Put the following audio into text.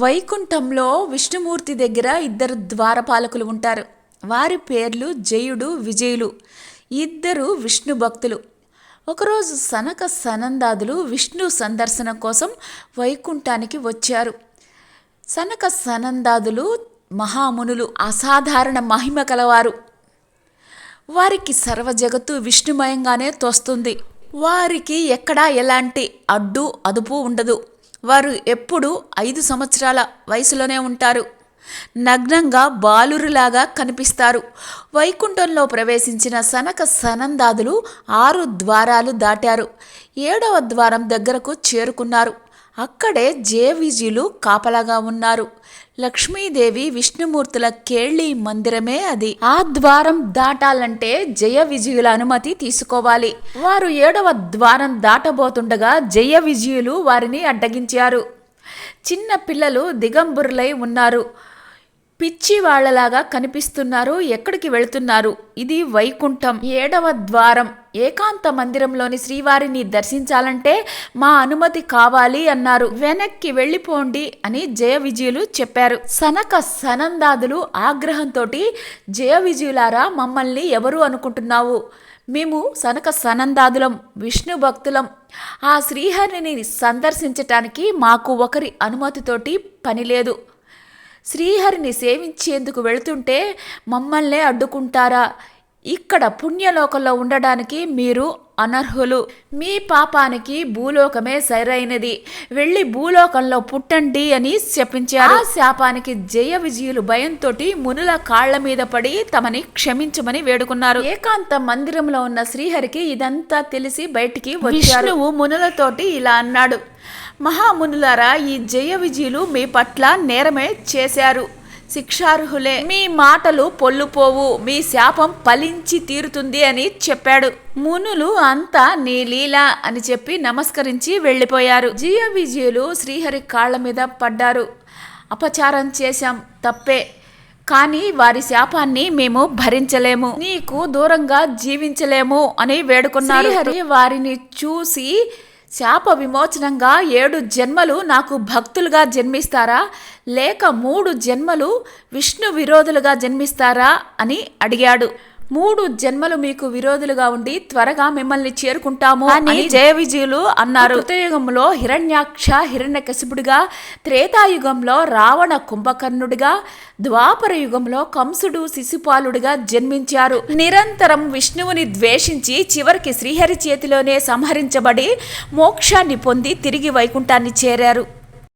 వైకుంఠంలో విష్ణుమూర్తి దగ్గర ఇద్దరు ద్వారపాలకులు ఉంటారు. వారి పేర్లు జయుడు విజయులు. ఇద్దరు విష్ణు భక్తులు. ఒకరోజు సనక సనందాదులు విష్ణు సందర్శన కోసం వైకుంఠానికి వచ్చారు. సనక సనందాదులు మహామునులు అసాధారణ మహిమ కలవారు. వారికి సర్వ జగత్తు విష్ణుమయంగానే తోస్తుంది. వారికి ఎక్కడా ఎలాంటి అడ్డు అదుపు ఉండదు. వారు ఎప్పుడూ ఐదు సంవత్సరాల వయసులోనే ఉంటారు. నగ్నంగా బాలురులాగా కనిపిస్తారు. వైకుంఠంలో ప్రవేశించిన సనక సనందాదులు ఆరు ద్వారాలు దాటారు. ఏడవ ద్వారం దగ్గరకు చేరుకున్నారు. అక్కడే జయవిజయులు కాపలాగా ఉన్నారు. లక్ష్మీదేవి విష్ణుమూర్తుల కేళి మందిరమే అది. ఆ ద్వారం దాటాలంటే జయ విజయుల అనుమతి తీసుకోవాలి. వారు ఏడవ ద్వారం దాటబోతుండగా జయ విజయులు వారిని అడ్డగించారు. చిన్న పిల్లలు దిగంబురులై ఉన్నారు. పిచ్చి వాళ్ళలాగా కనిపిస్తున్నారు ఎక్కడికి వెళుతున్నారు? ఇది వైకుంఠం. ఏడవ ద్వారం. ఏకాంత మందిరంలోని శ్రీవారిని దర్శించాలంటే మా అనుమతి కావాలి అన్నారు. వెనక్కి వెళ్ళిపోండి అని జయ విజయులు చెప్పారు. సనక సనందాదులు ఆగ్రహంతో జయ విజయులారా మమ్మల్ని ఎవరు అనుకుంటున్నావు? మేము సనక సనందాదులం విష్ణు భక్తులం. ఆ శ్రీహరిని సందర్శించటానికి మాకు ఒకరి అనుమతితోటి పని లేదు. శ్రీహరిని సేవించేందుకు వెళుతుంటే మమ్మల్నే అడ్డుకుంటారా? ఇక్కడ పుణ్యలోకంలో ఉండడానికి మీరు అనర్హులు. మీ పాపానికి భూలోకమే సరైనది. వెళ్ళి భూలోకంలో పుట్టండి అని శపించారు. ఆ శాపానికి జయ విజయులు భయంతో మునుల కాళ్ళ మీద పడి తమని క్షమించమని వేడుకున్నారు. ఏకాంత మందిరంలో ఉన్న శ్రీహరికి ఇదంతా తెలిసి బయటికి విష్ణువు మునులతోటి ఇలా అన్నాడు. మహామునులారా ఈ జయ విజయులు మీ పట్ల నేరమే చేశారు. శిక్షార్హులే. మీ మాటలు పొల్లుపోవు. మీ శాపం ఫలించి తీరుతుంది అని చెప్పాడు. మునులు అంతా నీ లీల అని చెప్పి నమస్కరించి వెళ్ళిపోయారు. జయ విజయులు శ్రీహరి కాళ్ళ మీద పడ్డారు. అపచారం చేశాం. తప్పే. కానీ వారి శాపాన్ని మేము భరించలేము. నీకు దూరంగా జీవించలేము అని వేడుకున్నారు. హరి వారిని చూసి శాప విమోచనంగా ఏడు జన్మలు నాకు భక్తులుగా జన్మిస్తారా? లేక మూడు జన్మలు విష్ణు విరోధులుగా జన్మిస్తారా? అని అడిగాడు. మూడు జన్మలు మీకు విరోధులుగా ఉండి త్వరగా మిమ్మల్ని చేరుకుంటాము అని జయ విజయులు అన్నారు. కృతయుగంలో హిరణ్యాక్ష హిరణ్యకశిపుడిగా త్రేతాయుగంలో రావణ కుంభకర్ణుడిగా ద్వాపర యుగంలో కంసుడు శిశుపాలుడిగా జన్మించారు. నిరంతరం విష్ణువుని ద్వేషించి చివరికి శ్రీహరి చేతిలోనే సంహరించబడి మోక్షాన్ని పొంది తిరిగి వైకుంఠాన్ని చేరారు.